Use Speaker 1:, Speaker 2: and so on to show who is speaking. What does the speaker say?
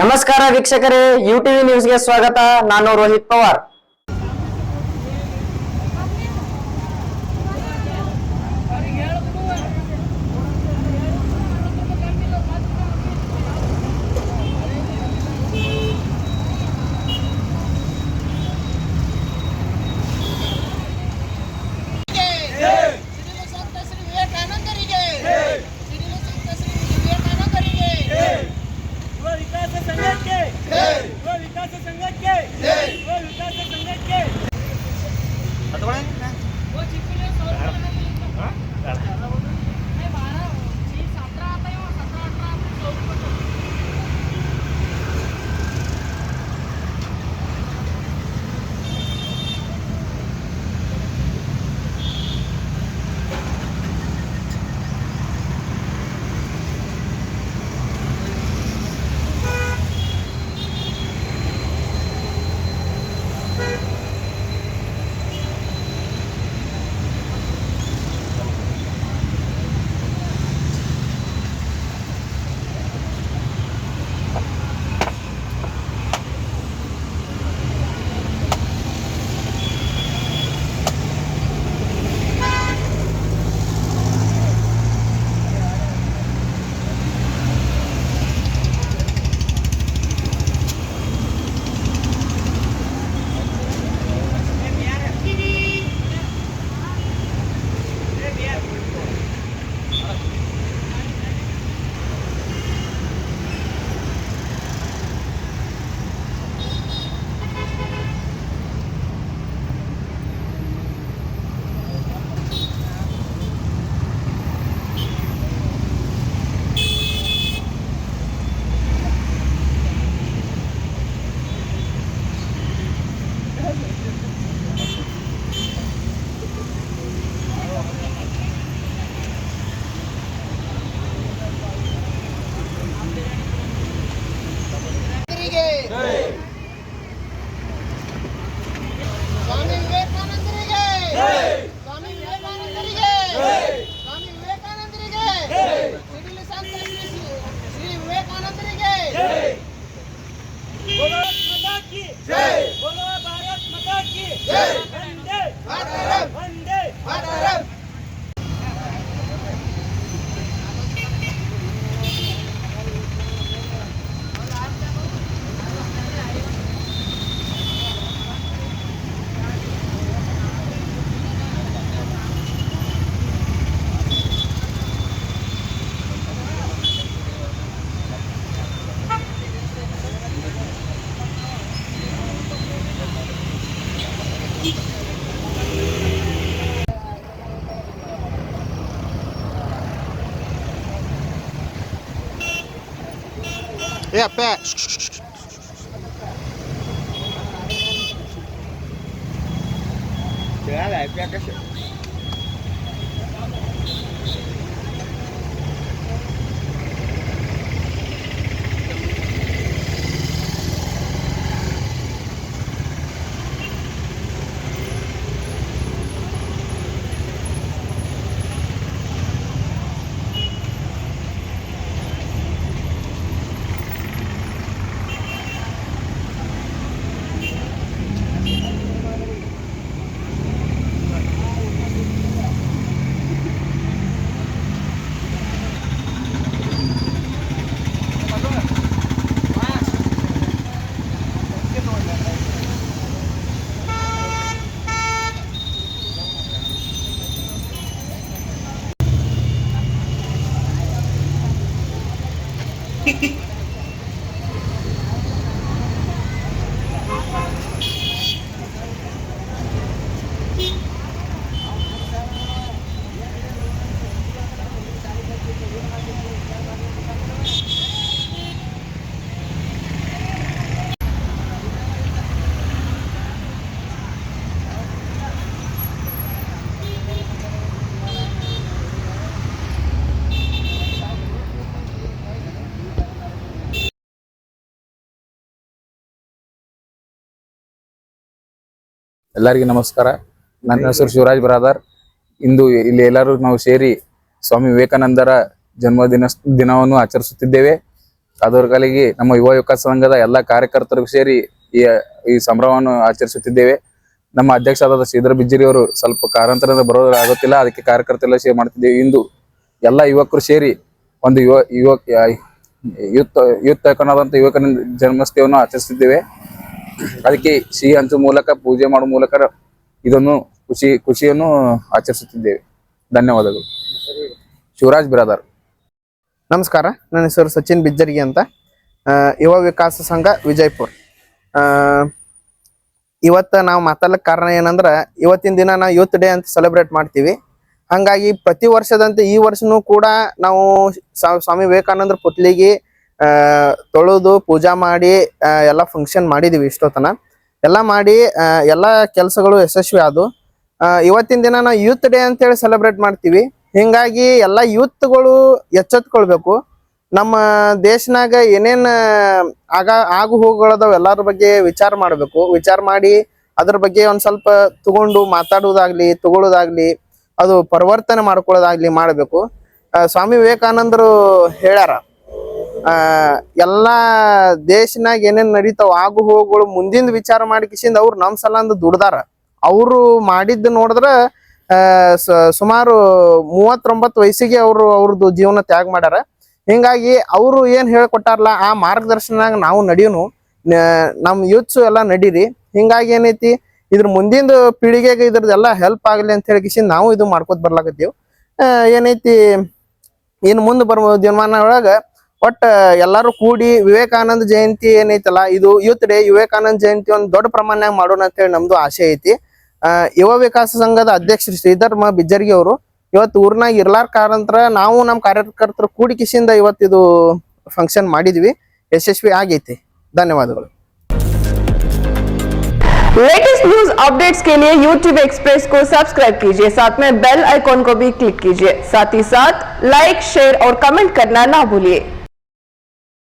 Speaker 1: ನಮಸ್ಕಾರ ವೀಕ್ಷಕರೇ you tube news ನ್ಯೂಸ್ಗೆ ಸ್ವಾಗತ. ನಾನು Rohit Pawar.
Speaker 2: Vem a
Speaker 3: pé.
Speaker 2: Caralho,
Speaker 3: pega
Speaker 4: a caixa.
Speaker 5: ಎಲ್ಲರಿಗೂ ನಮಸ್ಕಾರ. ನನ್ನ ಹೆಸರು ಶಿವರಾಜ್ ಬರಾದಾರ್. ಇಂದು ಇಲ್ಲಿ ಎಲ್ಲರೂ ನಾವು ಸೇರಿ ಸ್ವಾಮಿ ವಿವೇಕಾನಂದರ ಜನ್ಮದಿನ ದಿನವನ್ನು ಆಚರಿಸುತ್ತಿದ್ದೇವೆ. ಅದರಗಳಿಗೆ ನಮ್ಮ ಯುವ ಯುವಕ ಸಂಘದ ಎಲ್ಲ ಕಾರ್ಯಕರ್ತರಿಗೂ ಸೇರಿ ಈ ಈ ಸಂಭ್ರಮವನ್ನು ಆಚರಿಸುತ್ತಿದ್ದೇವೆ. ನಮ್ಮ ಅಧ್ಯಕ್ಷರಾದ ಶ್ರೀಧರ ಬಿಜ್ಜಿರಿಯವರು ಸ್ವಲ್ಪ ಕಾರಣಾಂತರದಿಂದ ಬರೋದಾಗುತ್ತಿಲ್ಲ ಅದಕ್ಕೆ ಕಾರ್ಯಕರ್ತರೆಲ್ಲ ಸೇರಿ ಮಾಡ್ತಿದ್ದೇವೆ. ಇಂದು ಎಲ್ಲ ಯುವಕರು ಸೇರಿ ಒಂದು ಯುವ ಯುವ ಯುತ್ ಯುತ್ ಯುವಕನಾದಂಥ ಯುವಕನ ಜನ್ಮಸ್ಥೆಯನ್ನು ಆಚರಿಸುತ್ತಿದ್ದೇವೆ. ಅದಕ್ಕೆ ಸಿಹಿ ಹಂಚು ಮೂಲಕ, ಪೂಜೆ ಮಾಡುವ ಮೂಲಕ ಇದನ್ನು ಖುಷಿ, ಖುಷಿಯನ್ನು ಆಚರಿಸುತ್ತಿದ್ದೇವೆ. ಧನ್ಯವಾದಗಳು. ಶಿವರಾಜ್ ಬಿರಾದಾರ್.
Speaker 4: ನಮಸ್ಕಾರ. ನನ್ನ ಹೆಸರು ಸಚಿನ್ ಬಿಜ್ಜರ್ಗಿ ಅಂತ. ಯುವ ವಿಕಾಸ ಸಂಘ ವಿಜಯಪುರ್. ಇವತ್ತ ನಾವು ಮಾತಾಡ್ಲಿಕ್ಕೆ ಕಾರಣ ಏನಂದ್ರೆ, ಇವತ್ತಿನ ದಿನ ನಾವು ಯೂತ್ ಡೇ ಅಂತ ಸೆಲೆಬ್ರೇಟ್ ಮಾಡ್ತೀವಿ. ಹಂಗಾಗಿ ಪ್ರತಿ ವರ್ಷದಂತೆ ಈ ವರ್ಷನೂ ಕೂಡ ನಾವು ಸ್ವಾಮಿ ವಿವೇಕಾನಂದರ ಪುತ್ಲಿಗೆ ತೊಳೆದು ಪೂಜಾ ಮಾಡಿ ಎಲ್ಲ ಫಂಕ್ಷನ್ ಮಾಡಿದೀವಿ ಇಷ್ಟೊತ್ತನ. ಎಲ್ಲ ಮಾಡಿ ಎಲ್ಲ ಕೆಲಸಗಳು ಯಶಸ್ವಿ ಆದವು. ಇವತ್ತಿನ ದಿನ ನಾವು ಯೂತ್ ಡೇ ಅಂತೇಳಿ ಸೆಲೆಬ್ರೇಟ್ ಮಾಡ್ತೀವಿ. ಹಿಂಗಾಗಿ ಎಲ್ಲ ಯೂತ್ಗಳು ಎಚ್ಚೆತ್ಕೊಳ್ಬೇಕು. ನಮ್ಮ ದೇಶನಾಗ ಏನೇನ್ ಆಗ, ಆಗು ಹೋಗುಗಳದಾವ ಎಲ್ಲರ ಬಗ್ಗೆ ವಿಚಾರ ಮಾಡಬೇಕು. ವಿಚಾರ ಮಾಡಿ ಅದ್ರ ಬಗ್ಗೆ ಒಂದ್ ಸ್ವಲ್ಪ ತಗೊಂಡು ಮಾತಾಡೋದಾಗ್ಲಿ ತಗೊಳ್ಳೋದಾಗ್ಲಿ ಅದು ಪರಿವರ್ತನೆ ಮಾಡ್ಕೊಳ್ಳೋದಾಗ್ಲಿ ಮಾಡಬೇಕು. ಸ್ವಾಮಿ ವಿವೇಕಾನಂದರು ಹೇಳ್ಯಾರ ಆ, ಎಲ್ಲಾ ದೇಶನಾಗ ಏನೇನ್ ನಡೀತಾವ, ಆಗು ಹೋಗುಗಳು ಮುಂದಿನ ವಿಚಾರ ಮಾಡಿಕಿಸಿಂದ ಅವ್ರು ನಮ್ ಸಲ ಅಂದ್ ದುಡ್ದಾರ. ಅವ್ರು ಮಾಡಿದ್ದು ನೋಡಿದ್ರ ಸುಮಾರು ಮೂವತ್ತೊಂಬತ್ತು ವಯಸ್ಸಿಗೆ ಅವರು ಅವ್ರದ್ದು ಜೀವನ ತ್ಯಾಗ ಮಾಡ್ಯಾರ. ಹಿಂಗಾಗಿ ಅವರು ಏನ್ ಹೇಳ್ಕೊಟ್ಟಾರಲ್ಲ ಆ ಮಾರ್ಗದರ್ಶನಾಗ ನಾವು ನಡೀನು ನಮ್ ಯೂತ್ಸ್ ಎಲ್ಲ ನಡೀರಿ. ಹಿಂಗಾಗಿ ಏನೈತಿ, ಇದ್ರ ಮುಂದಿನ ಪೀಳಿಗೆಗೆ ಇದ್ರದ್ದೆಲ್ಲ ಹೆಲ್ಪ್ ಆಗಲಿ ಅಂತ ಹೇಳಿ ನಾವು ಇದು ಮಾಡ್ಕೊತ ಬರ್ಲಾಕತ್ತೀವಿ. ಏನೈತಿ, ಇನ್ ಮುಂದೆ ಬರುವ ದಿನಮಾನ ಒಳಗ ಒಟ್ಟ ಎಲ್ಲಾರು ಕೂಡಿ ವಿವೇಕಾನಂದ ಜಯಂತಿ ಏನೈತಲ್ಲ ಇದು ಯೂತ್ ಡೇ ವಿವೇಕಾನಂದ ಜಯಂತಿ ಒಂದು ದೊಡ್ಡ ಪ್ರಮಾಣನಾಗ ಮಾಡೋಣ ಅಂತ ಹೇಳಿ ನಮ್ದು ಆಸೆ ಐತಿ ಆ, ಯುವ ವಿಕಾಸ ಸಂಘದ ಅಧ್ಯಕ್ಷ ಶ್ರೀಧರ್ ಮ ಬಿಜ್ಜರ್ಗಿ ಅವರು ಇವತ್ತು ಊರ್ನಾಗ ಇರ್ಲಾರ ಕಾರಂತರ ನಾವು ನಮ್ಮ ಕಾರ್ಯಕರ್ತರು ಕೂಡಿ ಕಿಸಿಂದ ಇವತ್ತು ಇದು ಫಂಕ್ಷನ್ ಮಾಡಿದ್ವಿ ಯಶಸ್ವಿ ಆಗೈತಿ ಧನ್ಯವಾದಗಳು
Speaker 6: लेटेस्ट न्यूज अपडेट्स के लिए YouTube एक्सप्रेस को सब्सक्राइब कीजिए साथ में बेल आइकॉन को भी क्लिक कीजिए साथ ही साथ लाइक शेयर और कमेंट करना ना भूलिए